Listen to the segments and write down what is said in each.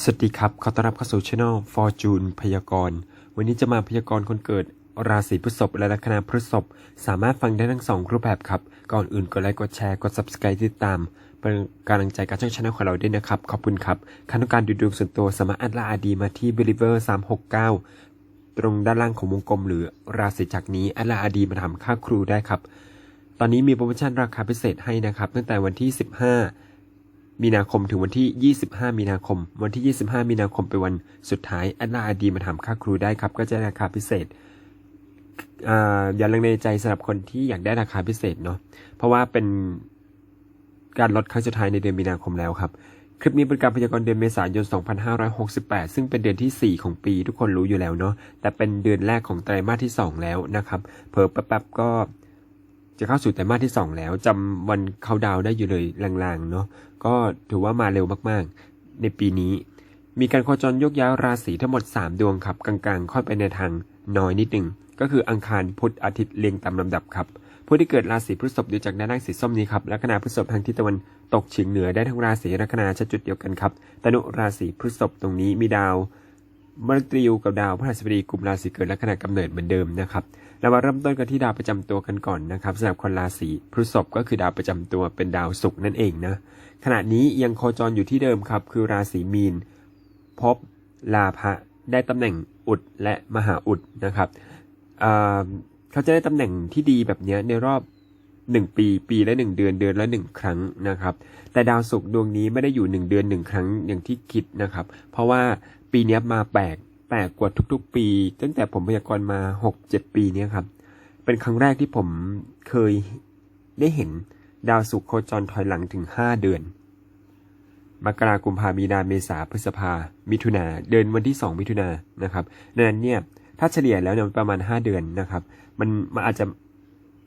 สวัสดีครับ ขอต้อนรับเข้าสู่ช่อง Fortune พยากรณ์ วันนี้จะมาพยากรณ์คนเกิดราศีพฤษภและลัคนาพฤษภสามารถฟังได้ทั้งสองรูปแบบครับ ก่อนอื่นกดไลค์ กดแชร์ กด subscribe ติดตาม เป็นกำลังใจกับช่องช anel ของเราด้วยนะครับ ขอบคุณครับคันต้องการดูดวงส่วนตัวสามารถแอดไลน์ ID มาที่ believer 369 ตรงด้านล่างของวงกลม หรือราศีจากนี้อดไลน์ ID มาทำค่าครูได้ครับ ตอนนี้มีโปรโมชั่นราคาพิเศษให้นะครับ ตั้งแต่วันที่ 15 มีนาคมถึงวันที่ 25 มีนาคม วันที่ 25 มีนาคมเป็นวันสุดท้ายแอดไลน์ดีมาถามค่าครูได้ครับ ก็จะราคาพิเศษอย่าลังเลใจสำหรับคนที่อยากได้ราคาพิเศษเนาะเพราะว่าเป็นการลดครั้งสุดท้ายในเดือนมีนาคมแล้วครับ คลิปนี้เป็นการพยากรณ์เดือนเมษายน 2568 ซึ่งเป็นเดือนที่ 4 ของปีทุกคนรู้อยู่แล้วเนาะแต่เป็นเดือนแรกของไตรมาสที่ 2 แล้วนะครับเพิ่แป๊บๆก็จะเข้าสู่ไตรมาสที่ 2 แล้วจำวันเขาดาวได้อยู่เลยลางๆเนาะ ก็ถือว่ามาเร็วมากๆ ในปีนี้ มีการโคจรยกย้ายราศีทั้งหมด 3 ดวงครับ กลางๆ ค่อยไปในทางน้อยนิดหนึ่ง ก็คืออังคารพุธอาทิตย์เรียงตามลำดับครับผู้ที่เกิดราศีพฤษภดูจากด้านล่างสีส้มนี้ครับลัคนาพฤษภทางทิศตะวันตกเฉียงเหนือได้ทั้งราศีลัคนาชัดจุดเดียวกันครับตนุราศีพฤษภตรงนี้มีดาวมฤตยูกับดาวพฤหัสบดีกลุ่มราศีเกิดละขณะกำเนิดเหมือนเดิมนะครับเรามาเริ่มต้นกันที่ดาวประจำตัวกันก่อนนะครับสำหรับคนราศีพฤษภก็คือดาวประจำตัวเป็นดาวศุกร์นั่นเองนะ ขณะนี้ยังโคจรอยู่ที่เดิมครับ คือราศีมีน พบลาภะได้ตำแหน่งอุดและมหาอุดนะครับเขาจะได้ตำแหน่งที่ดีแบบนี้ในรอบ 1 ปี ปีละ 1 เดือนเดือนละ 1 ครั้งนะครับ แต่ดาวศุกร์ดวงนี้ไม่ได้อยู่ 1 เดือน 1 ครั้งอย่างที่คิดนะครับ เพราะว่าปีนี้มาแปลกแปลกกว่าทุกๆ ปี ตั้งแต่ผมพยากรณ์มา 6-7 ปีนี้ครับเป็นครั้งแรกที่ผมเคยได้เห็น ดาวศุกร์โคจรถอยหลังถึง 5 เดือน มกรากุมภามีนาเมษาพฤษภา มิถุนาเดือนวันที่ 2 มิถุนานะครับดังนั้นเนี่ยถ้าเฉลี่ยแล้วเนี่ยประมาณ 5 เดือนนะครับ มันมันอาจจะ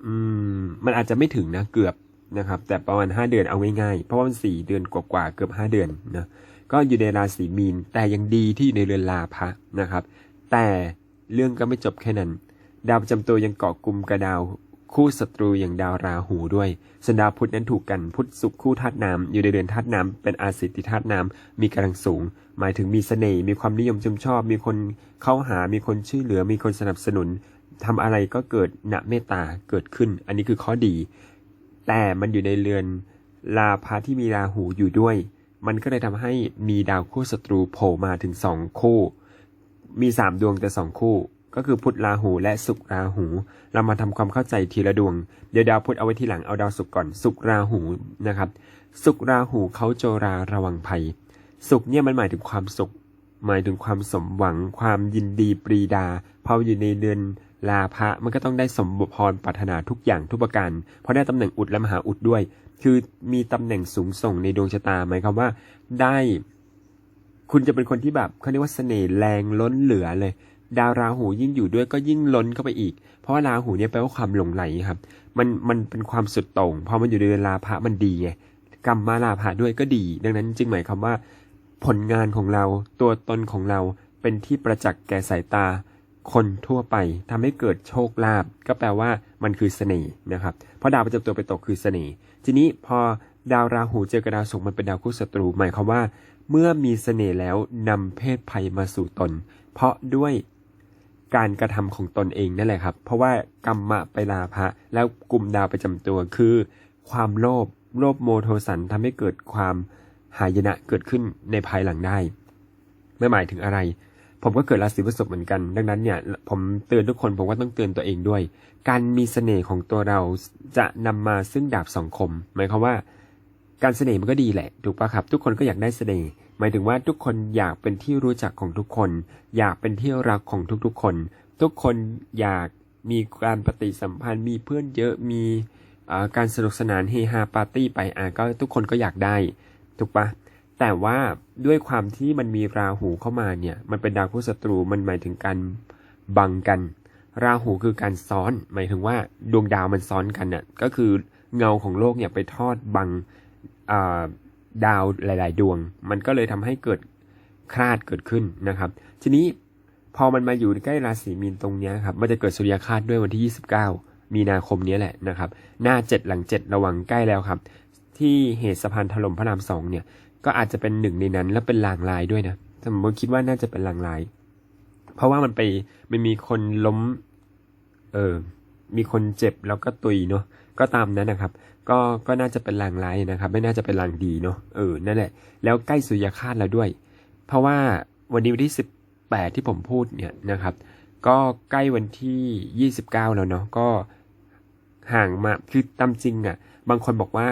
อืมมันอาจจะไม่ถึงนะเกือบนะครับ แต่ประมาณ 5 เดือนเอาง่ายๆ เพราะว่ามัน4เดือนกว่าๆเกือบ 5 เดือนนะก็อยู่ในราศีมีน แต่ยังดีที่อยู่ในเรือนลาภะนะครับ แต่เรื่องก็ไม่จบแค่นั้น ดาวประจำตัวยังเกาะกลุ่มกับดาว คู่ศัตรูอย่างดาวราหูด้วยส่วนดาวพุธนั้นถูกกันพุธสุขคู่ธาตุน้ำอยู่ในเดือนธาตุน้ำเป็นอาสิติธาตุน้ำมีกำลังสูง หมายถึงมีเสน่ห์มีความนิยมชมชอบ มีคนเข้าหามีคนช่วยเหลือ มีคนสนับสนุนทำอะไรก็เกิดณเมตตาเกิดขึ้น อันนี้คือข้อดี แต่มันอยู่ในเรือนลาภะที่มีราหูอยู่ด้วย มันก็เลยทำให้มีดาวคู่ศัตรูโผล่มาถึงสองคู่ มีสามดวงแต่สองคู่ ก็คือพุธราหูและศุกร์ราหู เรามาทำความเข้าใจทีละดวง เดี๋ยวดาวพุธเอาไว้ทีหลังเอาดาวศุกร์ก่อนศุกร์ราหูนะครับศุกร์ราหูเขาโจราระวังภัยสุขเนี่ยมันหมายถึงความสุข หมายถึงความสมหวัง ความยินดีปรีดาพออยู่ในเดือนลาภะมันก็ต้องได้สมบพรปรารถนาทุกอย่างทุกประการ เพราะได้ตำแหน่งอุดและมหาอุดด้วย คือมีตำแหน่งสูงส่งในดวงชะตาหมายความว่าได้ คุณจะเป็นคนที่แบบเขาเรียกว่าเสน่ห์แรงล้นเหลือเลย ดาวราหูยิ่งอยู่ด้วยก็ยิ่งล้นเข้าไปอีก เพราะว่าราหูเนี่ยแปลว่าความหลงไหลครับ มันมันเป็นความสุดโต่งพอมันอยู่ในเดือนลาภะมันดีไงกรรมมาลาภะด้วยก็ดี ดังนั้นจึงหมายความว่า ผลงานของเราตัวตนของเราเป็นที่ประจักษ์แก่สายตา คนทั่วไปทำให้เกิดโชคลาภก็แปลว่ามันคือเสน่ห์นะครับ เพราะดาวประจำตัวไปตกคือเสน่ห์ทีนี้พอดาวราหูเจอกับดาวศุกร์มันเป็นดาวคู่ศัตรู หมายความว่า เมื่อมีเสน่ห์แล้วนำเพศภัยมาสู่ตน เพราะด้วย การกระทำของตนเองนั่นแหละครับ เพราะว่ากรรมะไปลาภะแล้วกลุ่มดาวประจำตัวคือ ความโลภโลภโมโทสันทำให้เกิดความหายนะเกิดขึ้นในภายหลังได้ ไม่หมายถึงอะไร ผมก็เกิดราศีพฤษภเหมือนกัน ดังนั้นเนี่ยผมเตือนทุกคนผมก็ต้องเตือนตัวเองด้วย การมีเสน่ห์ของตัวเราจะนำมาซึ่งดาบสองคม หมายความว่า การเสน่ห์มันก็ดีแหละถูกปะครับ ทุกคนก็อยากได้เสน่ห์ หมายถึงว่าทุกคนอยากเป็นที่รู้จักของทุกคน อยากเป็นที่รักของทุกๆคน ทุกคนอยากมีการปฏิสัมพันธ์มีเพื่อนเยอะมีการสนุกสนานเฮฮาปาร์ตี้ไปอะก็ทุกคนก็อยากได้ถูกปะแต่ว่าด้วยความที่มันมีราหูเข้ามาเนี่ยมันเป็นดาวคู่ศัตรูมันหมายถึงการบังกัน ราหูคือการซ้อน หมายถึงว่าดวงดาวมันซ้อนกันน่ะก็คือเงาของโลกเนี่ยไปทอดบังอ่า ดาวหลาย ๆ ดวง มันก็เลยทำให้เกิดคลาดเกิดขึ้นนะครับ ทีนี้พอมันมาอยู่ใกล้ราศีมีนตรงนี้ครับ มันจะเกิดสุริยคาสด้วยวันที่ 29 มีนาคมนี้แหละนะครับ หน้าเจ็ดหลังเจ็ดระวังใกล้แล้วครับ ที่เหตุสะพานถล่มพระรามสองเนี่ย ก็อาจจะเป็นหนึ่งในนั้นแล้วเป็นลางลายด้วยนะแต่ผมคิดว่าน่าจะเป็นลางลาย เพราะว่ามันไปมันมีคนล้ม เออ มีคนเจ็บแล้วก็ตุยเนาะก็ตามนั้นนะครับ ก็ก็น่าจะเป็นลางร้ายนะครับ ไม่น่าจะเป็นลางดีเนาะเออนั่นแหละ แล้วใกล้สุริยคาตแล้วด้วย เพราะว่าวันนี้วันที่สิบแปดที่ผมพูดเนี่ยนะครับ ก็ใกล้วันที่ยี่สิบเก้าแล้วเนาะก็ห่างมาคือตามจริงอะ่ะ บางคนบอกว่า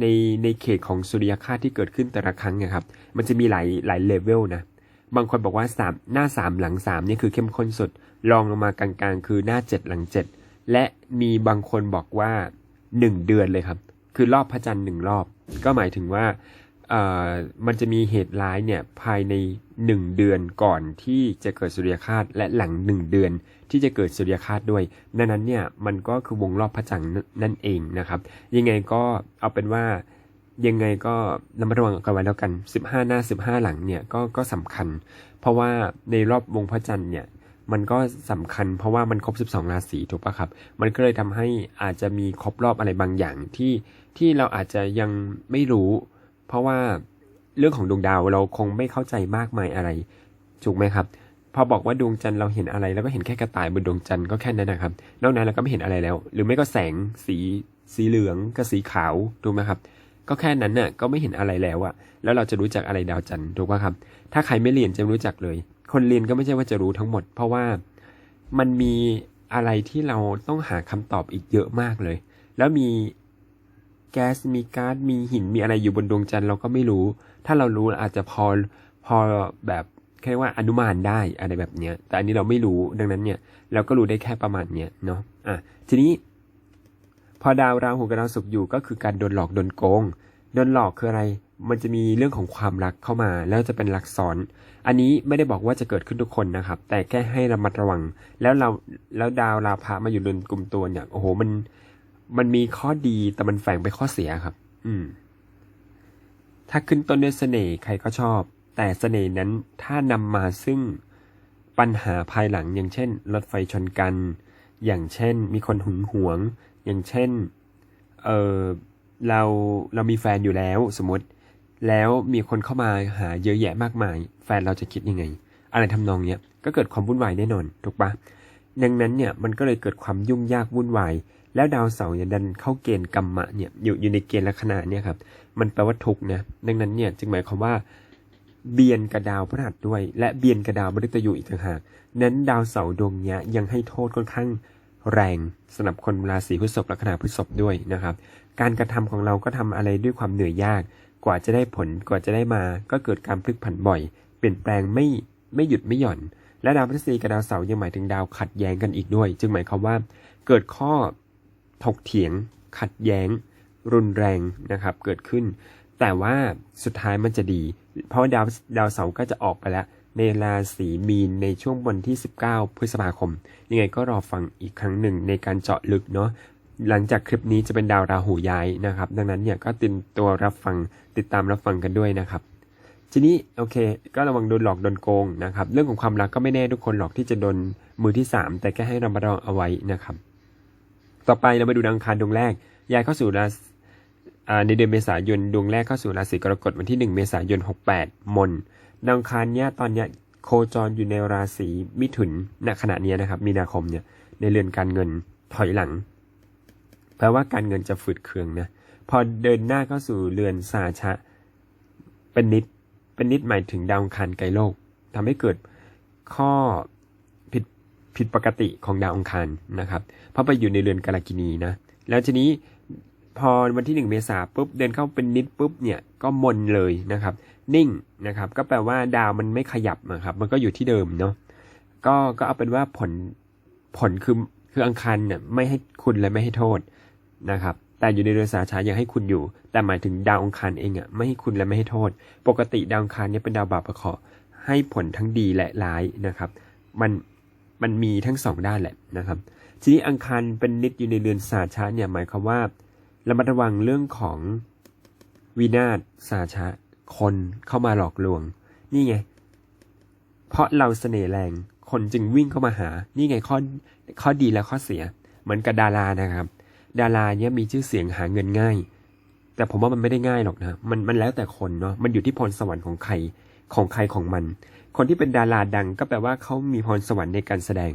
ในในเขตของสุริยคาสที่เกิดขึ้นแต่ละครั้งเนี่ยครับ มันจะมีหลายหลายเลเวลนะบางคนบอกว่าสามหน้าสามหลังสามนี่คือเข้มข้นสุดรองลงมากลางๆ คือหน้าเจ็ดหลังเจ็ด และมีบางคนบอกว่าหนึ่งเดือนเลยครับ คือรอบพระจันทร์หนึ่งรอบ ก็หมายถึงว่าเอ่อมันจะมีเหตุร้ายเนี่ยภายในหนึ่งเดือนก่อนที่จะเกิดสุริยคาสและหลังหนึ่งเดือนที่จะเกิดสุริยคาสด้วยดังนั้นเนี่ยมันก็คือวงรอบพระจันทร์นั่นเองนะครับ ยังไงก็เอาเป็นว่ายังไงก็ระมัดระวังกันไว้แล้วกัน 15 หน้า 15 หลังเนี่ยก็ก็สำคัญ เพราะว่าในรอบวงพระจันทร์เนี่ย มันก็สำคัญเพราะว่ามันครบ 12 ราศีถูกปะครับ มันก็เลยทำให้อาจจะมีครบรอบอะไรบางอย่างที่ที่เราอาจจะยังไม่รู้ เพราะว่าเรื่องของดวงดาวเราคงไม่เข้าใจมากมายอะไรถูกไหมครับ พอบอกว่าดวงจันทร์เราเห็นอะไรแล้วก็เห็นแค่กระต่ายบนดวงจันทร์ก็แค่นั้นนะครับ นอกนั้นเราก็ไม่เห็นอะไรแล้ว หรือไม่ก็แสงสีสีเหลืองกับสีขาวถูกไหมครับก็แค่นั้นน่ะก็ไม่เห็นอะไรแล้วอะแล้วเราจะรู้จักอะไรดาวจันทร์ถูกป่ะครับ ถ้าใครไม่เรียนจะไม่รู้จักเลย คนเรียนก็ไม่ใช่ว่าจะรู้ทั้งหมด เพราะว่ามันมีอะไรที่เราต้องหาคำตอบอีกเยอะมากเลย แล้วมีแก๊สมีก๊าซมีหินมีอะไรอยู่บนดวงจันทร์เราก็ไม่รู้ ถ้าเรารู้อาจจะพอพอแบบแค่ว่าอนุมานได้อะไรแบบเนี้ย แต่อันนี้เราไม่รู้ดังนั้นเนี่ยเราก็รู้ได้แค่ประมาณเนี้ยเนาะอะทีนี้ พอดาวราหูกับดาวศุกร์อยู่ก็คือการโดนหลอกโดนโกง โดนหลอกคืออะไร มันจะมีเรื่องของความรักเข้ามา แล้วจะเป็นลักซ้อน อันนี้ไม่ได้บอกว่าจะเกิดขึ้นทุกคนนะครับ แต่แค่ให้ระมัดระวัง แล้วเราแล้วดาวราพะมาอยู่เรือนกลุ่มตัวเนี่ย โอ้โห มัน มันมีข้อดีแต่มันแฝงไปข้อเสียครับ อืม ถ้าขึ้นต้นด้วยเสน่ห์ใครก็ชอบ แต่เสน่ห์นั้นถ้านำมาซึ่งปัญหาภายหลัง อย่างเช่น รถไฟชนกัน อย่างเช่น มีคนหึงหวง อย่างเช่น เออ เราเรามีแฟนอยู่แล้วสมมติ แล้วมีคนเข้ามาหาเยอะแยะมากมาย แฟนเราจะคิดยังไง อะไรทำนองเนี้ยก็เกิดความวุ่นวายแน่นอนถูกปะดังนั้นเนี่ยมันก็เลยเกิดความยุ่งยากวุ่นวาย แล้วดาวเสาร์เนี่ยดันเข้าเกณฑ์กรรมะเนี่ยอยู่อยู่ในเกณฑ์ลัคนาเนี่ยครับมันแปลว่าทุกนะดังนั้นเนี่ยจึงหมายความว่าเบียนกับดาวพฤหัสด้วย และเบียนกับดาวมฤตยูอีกต่างหากนั้นดาวเสาร์ดวงเนี้ยยังให้โทษค่อนข้างแรงสำหรับคนราศีพฤษภลัคนาพฤษภด้วยนะครับ การกระทำของเราก็ทำอะไรด้วยความเหนื่อยยาก กว่าจะได้ผลกว่าจะได้มา ก็เกิดการพลิกผันบ่อย เปลี่ยนแปลงไม่ไม่หยุดไม่หย่อน และดาวพฤษภีกับดาวเสาร์ยังหมายถึงดาวขัดแย้งกันอีกด้วย จึงหมายความว่า เกิดข้อถกเถียง ขัดแย้ง รุนแรงนะครับ เกิดขึ้น แต่ว่าสุดท้ายมันจะดี เพราะดาวดาวเสาร์ก็จะออกไปแล้วในราศีมีนในช่วงวันที่ 19 พฤษภาคม ยังไงก็รอฟังอีกครั้งหนึ่งในการเจาะลึกเนาะ หลังจากคลิปนี้จะเป็นดาวราหูย้ายนะครับ ดังนั้นเนี่ยก็ตินตัวรับฟังติดตามรับฟังกันด้วยนะครับ ทีนี้โอเค ก็ระวังโดนหลอกโดนโกงนะครับ เรื่องของความรักก็ไม่แน่ทุกคนหรอกที่จะโดนมือที่ 3 แต่แค่ให้ระมัดระวังเอาไว้นะครับ ต่อไปเรามาดูดังคารดวงแรกย้ายเข้าสู่ราศีในเดือนเมษายนดวงแรกเข้าสู่ราศีกรกฎวันที่ 1 เมษายน 68 มนดาวอังคารเนี่ยตอนเนี้ยโคจรอยู่ในราศีมิถุนณขณะเนี้ยนะครับ มีนาคมเนี่ยในเรือนการเงินถอยหลัง แปลว่าการเงินจะฝืดเคืองนะ พอเดินหน้าเข้าสู่เรือนสาชะ เป็นนิด เป็นนิดหมายถึงดาวอังคารไกลโลกทำให้เกิดข้อผิดผิดปกติของดาวอังคารนะครับ เพราะไปอยู่ในเรือนกาลกินีนะ แล้วทีนี้พอวันที่หนึ่งเมษาปุ๊บเดินเข้าเป็นนิดปุ๊บเนี่ยก็มนเลยนะครับ นิ่งนะครับ ก็แปลว่าดาวมันไม่ขยับนะครับ มันก็อยู่ที่เดิมเนาะก็ก็เอาเป็นว่าผลผลคือคืออังคารเนี่ยไม่ให้คุณและไม่ให้โทษ นะครับ แต่อยู่ในเรือนสาชายังให้คุณอยู่ แต่หมายถึงดาวองคารเองอะไม่ให้คุณและไม่ให้โทษ ปกติดาวองคารเนี่ยเป็นดาวบาปประเคาะให้ผลทั้งดีและร้ายนะครับ มันมันมีทั้งสองด้านแหละนะครับ ทีนี้อังคารเป็นนิดอยู่ในเรือนสาชาเนี่ยหมายความว่าระมัดระวังเรื่องของวินาศสาชะคนเข้ามาหลอกลวง นี่ไง เพราะเราเสน่ห์แรง คนจึงวิ่งเข้ามาหา นี่ไงข้อข้อดีและข้อเสีย เหมือนกับดารานะครับ ดาราเนี้ยมีชื่อเสียงหาเงินง่าย แต่ผมว่ามันไม่ได้ง่ายหรอกนะมันมันแล้วแต่คนเนาะมันอยู่ที่พรสวรรค์ของใครของใครของมัน คนที่เป็นดาราดังก็แปลว่าเขามีพรสวรรค์ในการแสดง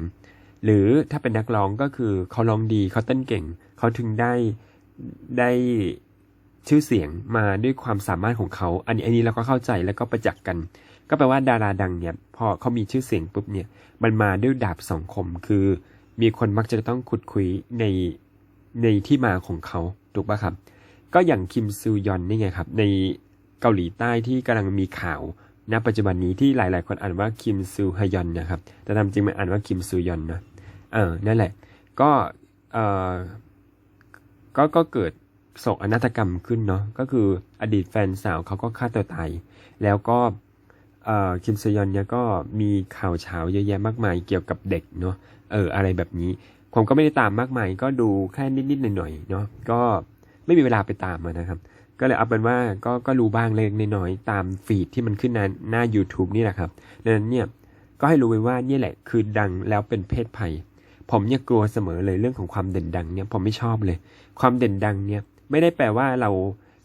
หรือถ้าเป็นนักร้องก็คือเขาร้องดีเขาเต้นเก่งเขาถึงได้ได้ชื่อเสียงมาด้วยความสามารถของเขาอันนี้อันนี้เราก็เข้าใจแล้วก็ประจักษ์กัน ก็แปลว่าดาราดังเนี่ยพอเขามีชื่อเสียงปุ๊บเนี่ยมันมาด้วยดาบสองคมคือ มีคนมักจะต้องขุดคุยใน ในที่มาของเขาถูกปะครับ ก็อย่างคิมซูยอนนี่ไงครับ ในเกาหลีใต้ที่กำลังมีข่าวณปัจจุบันนี้ที่หลายๆ คนอ่านว่าคิมซูฮยอนนะครับ แต่ตามจริงมันอ่านว่าคิมซูยอนนะเออนั่นแหละ ก็เออก็ก็เกิดโศกอนาฏกรรมขึ้นเนาะก็คืออดีตแฟนสาวเขาก็ฆ่าตัวตายแล้วก็เออคิมซยอนเนี่ยก็มีข่าวเช้าเยอะแยะมากมายเกี่ยวกับเด็กเนาะเอออะไรแบบนี้ ผมก็ไม่ได้ตามมากมาย ก็ดูแค่นิดๆหน่อยๆเนาะก็ไม่มีเวลาไปตามนะครับ ก็เลยเอาเป็นว่าก็ก็รู้บ้างเล็กน้อยๆตามฟีดที่มันขึ้นหน้าหน้า YouTube นี่แหละครับดังนั้นเนี่ยก็ให้รู้ไว้ว่านี่แหละคือดังแล้วเป็นเพศภัย ผมเนี่ยกลัวเสมอเลยเรื่องของความเด่นดังเนี่ยผมไม่ชอบเลย ความเด่นดังเนี่ยไม่ได้แปลว่าเรา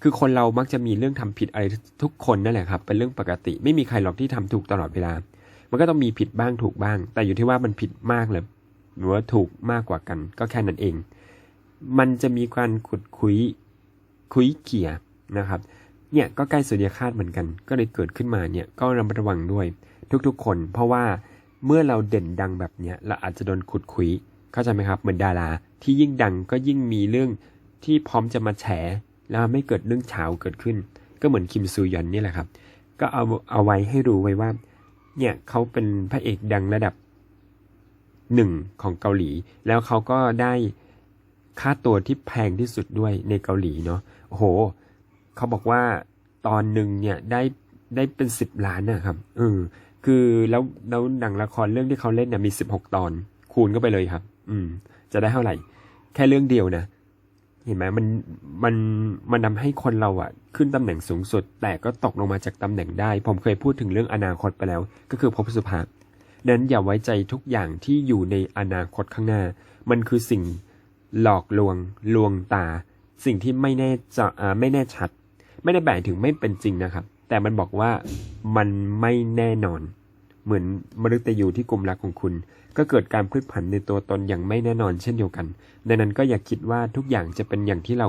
คือคนเรามักจะมีเรื่องทำผิดอะไรทุกคนนั่นแหละครับ เป็นเรื่องปกติ ไม่มีใครหรอกที่ทำถูกตลอดเวลา มันก็ต้องมีผิดบ้างถูกบ้าง แต่อยู่ที่ว่ามันผิดมากเลย หรือว่าถูกมากกว่ากัน ก็แค่นั้นเอง มันจะมีการขุดคุยคุยเขี่ยนะครับเนี่ยก็ใกล้สุญญาคาตเหมือนกัน ก็เลยเกิดขึ้นมาเนี่ยก็ระมัดระวังด้วย ทุกๆคน เพราะว่าเมื่อเราเด่นดังแบบเนี้ยเราอาจจะโดนขุดคุยเข้าใจไหมครับ เหมือนดารา ที่ยิ่งดังก็ยิ่งมีเรื่องที่พร้อมจะมาแฉแล้วไม่เกิดเรื่องเฉาเกิดขึ้น ก็เหมือนคิมซูยอนนี่แหละครับ ก็เอาเอาไว้ให้รู้ไว้ว่า เนี่ยเขาเป็นพระเอกดังระดับ หนึ่งของเกาหลี แล้วเขาก็ได้ค่าตัวที่แพงที่สุดด้วยในเกาหลีเนาะโอ้โห เขาบอกว่าตอนหนึ่งเนี่ยได้ได้เป็นสิบล้านนะครับเออคือแล้วแล้วหนังละครเรื่องที่เขาเล่นเนี่ยมีสิบหกตอน คูณก็ไปเลยครับ อืม จะได้เท่าไหร่ แค่เรื่องเดียวนะ เห็นไหมมันมันมันทำให้คนเราอะขึ้นตำแหน่งสูงสุด แต่ก็ตกลงมาจากตำแหน่งได้ ผมเคยพูดถึงเรื่องอนาคตไปแล้ว ก็คือภพสุภาพ นั้นอย่าไว้ใจทุกอย่างที่อยู่ในอนาคตข้างหน้า มันคือสิ่งหลอกลวง ลวงตา สิ่งที่ไม่แน่จะไม่แน่ชัด ไม่ได้แบ่งถึงไม่เป็นจริงนะครับ แต่มันบอกว่ามันไม่แน่นอน เหมือนมฤตยูที่กลุ่มรักของคุณ ก็เกิดการพลิกผันในตัวตนอย่างไม่แน่นอนเช่นเดียวกัน ดังนั้นก็อย่าคิดว่าทุกอย่างจะเป็นอย่างที่เรา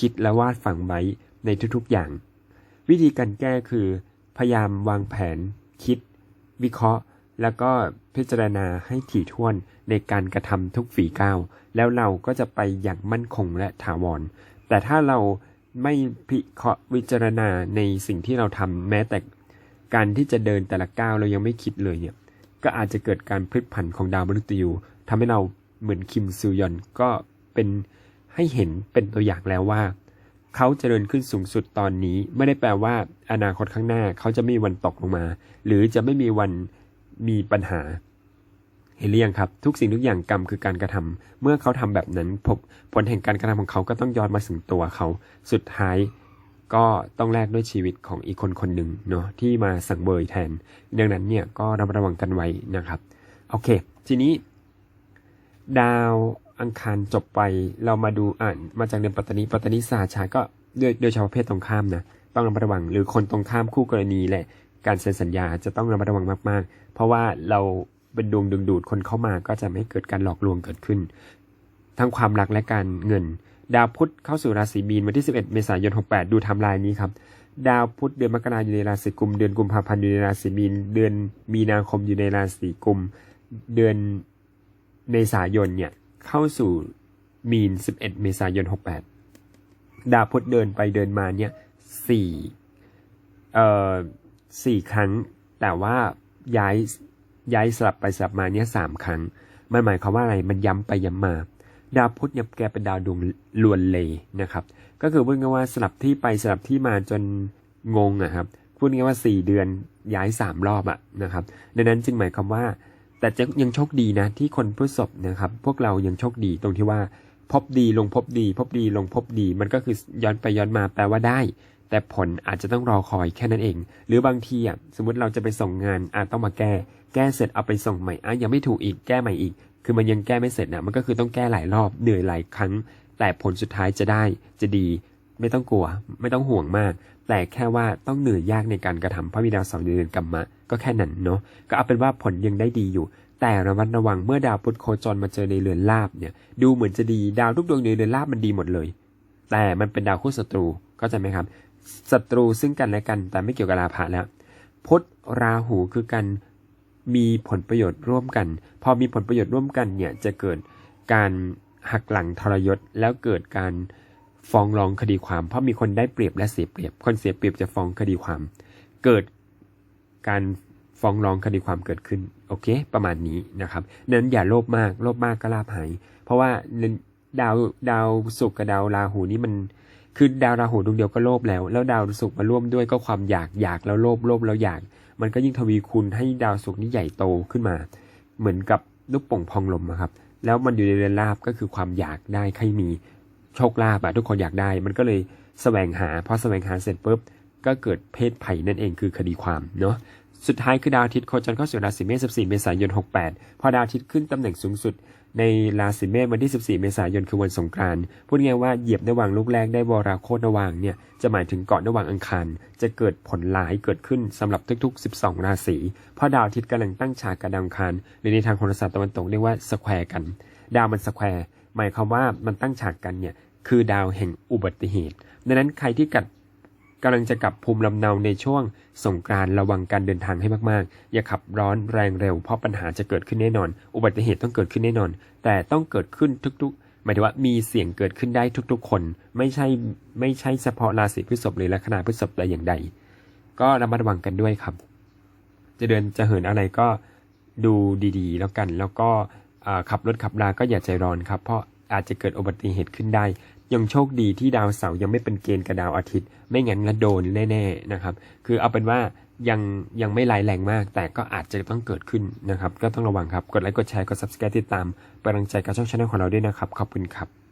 คิดและวาดฝังไว้ในทุกๆอย่าง วิธีการแก้คือ พยายามวางแผน คิด วิเคราะห์ แล้วก็พิจารณาให้ถี่ถ้วนในการกระทำทุกฝีก้าวแล้วเราก็จะไปอย่างมั่นคงและถาวร แต่ถ้าเราไม่พิเคราะห์วิจารณาในสิ่งที่เราทำแม้แต่การที่จะเดินแต่ละก้าวเรายังไม่คิดเลยเนี่ย ก็อาจจะเกิดการพลิกผันของดาวมฤตยูทำให้เราเหมือนคิมซูยอนก็เป็นให้เห็นเป็นตัวอย่างแล้วว่า เขาจเจริญขึ้นสูงสุดตอนนี้ ไม่ได้แปลว่าอนาคตข้างหน้าเขาจะไม่มีวันตกลงมา หรือจะไม่มีวัน มีปัญหา เห็นหรือยังครับ ทุกสิ่งทุกอย่างกรรมคือการกระทำเมื่อเขาทำแบบนั้นผลผลแห่งการกระทำของเขาก็ต้องย้อนมาถึงตัวเขา สุดท้ายก็ต้องแลกด้วยชีวิตของอีกคนคนหนึ่งเนาะที่มาสั่งเบยแทน ดังนั้นเนี่ยก็ระมัดระวังกันไว้นะครับ โอเค ทีนี้ ดาวอังคารจบไปเรามาดูอ่านมาจากเดือนปัตตานีปัตตานีสาชาก็โดยโดยเฉพาะเพศตรงข้ามนะต้องระมัดระวังหรือคนตรงข้ามคู่กรณีแหละ การเซ็นสัญญาจะต้องระมัดระวังมาก ๆ เพราะว่าเราเป็นดวงดึงดูดคนเข้ามาก็จะไม่เกิดการหลอกลวงเกิดขึ้น ทั้งความรักและการเงิน ดาวพุธเข้าสู่ราศีมีนวันที่ 11 เมษายน 68 ดูไทม์ไลน์นี้ครับ ดาวพุธเดือนมกราอยู่ในราศีกุม เดือนกุมภาพันธ์อยู่ในราศีมีน เดือนมีนาคมอยู่ในราศีกุม เดือนเมษายนเนี่ยเข้าสู่มีน 11 เมษายน 68 ดาวพุธเดินไปเดินมาเนี่ยสี่เอ่อ สี่ครั้ง แต่ว่าย้ายย้ายสลับไปสลับมาเนี่ยสามครั้ง มันหมายความว่าอะไรมันย้ำไปย้ำมา ดาวพุธเนี่ยแกเป็นดาวดวงลวนเลยนะครับ ก็คือพูดง่ายว่าสลับที่ไปสลับที่มาจนงงอะครับพูดง่ายว่าสี่เดือนย้ายสามรอบอะนะครับ ดังนั้นจึงหมายความว่า แต่จะยังโชคดีนะที่คนพฤษภนะครับ พวกเรายังโชคดีตรงที่ว่าพบดีลงพบดี พบดีลงพบดี มันก็คือย้อนไปย้อนมาแปลว่าได้ แต่ผลอาจจะต้องรอคอยแค่นั้นเอง หรือบางทีอะสมมติเราจะไปส่งงานอาจต้องมาแก้ แก้เสร็จเอาไปส่งใหม่อะยังไม่ถูกอีกแก้ใหม่อีก คือมันยังแก้ไม่เสร็จนะมันก็คือต้องแก้หลายรอบเหนื่อยหลายครั้ง แต่ผลสุดท้ายจะได้จะดี ไม่ต้องกลัว ไม่ต้องห่วงมาก แต่แค่ว่าต้องเหนื่อยยากในการกระทำเพราะมีดาวสอยู่ในเรือนกรรมะก็แค่นั้นเนาะก็เอาเป็นว่าผลยังได้ดีอยู่แต่ระมัดระวังเมื่อดาวพุธโคจรมาเจอในเรือนลาบเนี่ย ดูเหมือนจะดีดาวทุกดวงในเรือนลาบมันดีหมดเลย แต่มันเป็นดาวคู่ศัตรูเข้าใจไหมครับ ศัตรูซึ่งกันและกัน แต่ไม่เกี่ยวกับราภะแล้วพุธราหูคือการมีผลประโยชน์ร่วมกัน พอมีผลประโยชน์ร่วมกันเนี่ยจะเกิดการหักหลังทรยศแล้วเกิดการฟ้องร้องคดีความ เพราะมีคนได้เปรียบและเสียเปรียบ คนเสียเปรียบจะฟ้องคดีความ เกิดการฟ้องร้องคดีความเกิดขึ้นโอเค ประมาณนี้นะครับนั้นอย่าโลภมากโลภมากก็ลาภหายเพราะว่าดาวดาวศุกร์กับดาวราหูนี่มัน คือดาวราหูดวงเดียวก็โลภแล้ว แล้วดาวศุกร์มาร่วมด้วยก็ความอยากอยากแล้วโลภโลภแล้วอยาก มันก็ยิ่งทวีคูณให้ดาวศุกร์นี่ใหญ่โตขึ้นมา เหมือนกับลูกป่งพองลมอะครับ แล้วมันอยู่ในเรือนลาบก็คือความอยากได้ใครมีโชคลาภอะทุกคนอยากได้ มันก็เลยแสวงหาพอแสวงหาเสร็จปุ๊บก็เกิดเพศภัยนั่นเองคือคดีความเนาะ สุดท้ายคือดาวอาทิตย์โคจรเข้าสู่ราศีเมษ 14 เมษายน 68 พอดาวอาทิตย์ขึ้นตำแหน่งสูงสุด ในราศีเมษวันที่ 14 เมษายนคือวันสงกรานต์พูดง่ายว่าเหยียบนวางลูกแรกได้วราโคตนวางเนี่ยจะหมายถึงเกาะนวางอังคาร จะเกิดผลร้ายเกิดขึ้นสำหรับทุกๆ 12 ราศีเพราะดาวอาทิตย์กำลังตั้งฉากกับดาวอังคารหรือในทางโหราศาสตร์ตะวันตกเรียกว่าสแควร์กัน ดาวมันสแควร์หมายความว่ามันตั้งฉากกันเนี่ยคือดาวแห่งอุบัติเหตุดังนั้นใครที่กัด กำลังจะกลับภูมิลำเนาในช่วงสงกรานต์ระวังการเดินทางให้มากๆ อย่าขับร้อนแรงเร็วเพราะปัญหาจะเกิดขึ้นแน่นอน อุบัติเหตุต้องเกิดขึ้นแน่นอน แต่ต้องเกิดขึ้นทุกๆ หมายถึงว่ามีเสี่ยงเกิดขึ้นได้ทุกๆ คน ไม่ใช่ไม่ใช่เฉพาะราศีพฤษภหรือลัคนาพฤษภแต่อย่างใด ก็ระมัดระวังกันด้วยครับ จะเดินจะเหินอะไรก็ดูดีๆ แล้วกัน แล้วก็ขับรถขับราก็อย่าใจร้อนครับ เพราะอาจจะเกิดอุบัติเหตุขึ้นได้ ยังโชคดีที่ดาวเสาร์ยังไม่เป็นเกณฑ์กับดาวอาทิตย์ ไม่งั้นละโดนแน่ๆนะครับ คือเอาเป็นว่ายังยังไม่ร้ายแรงมาก แต่ก็อาจจะต้องเกิดขึ้นนะครับ ก็ต้องระวังครับ กดไลค์กดแชร์กด subscribe ติดตามเป็นกำลังใจกับช่องชาแนลของเราด้วยนะครับ ขอบคุณครับ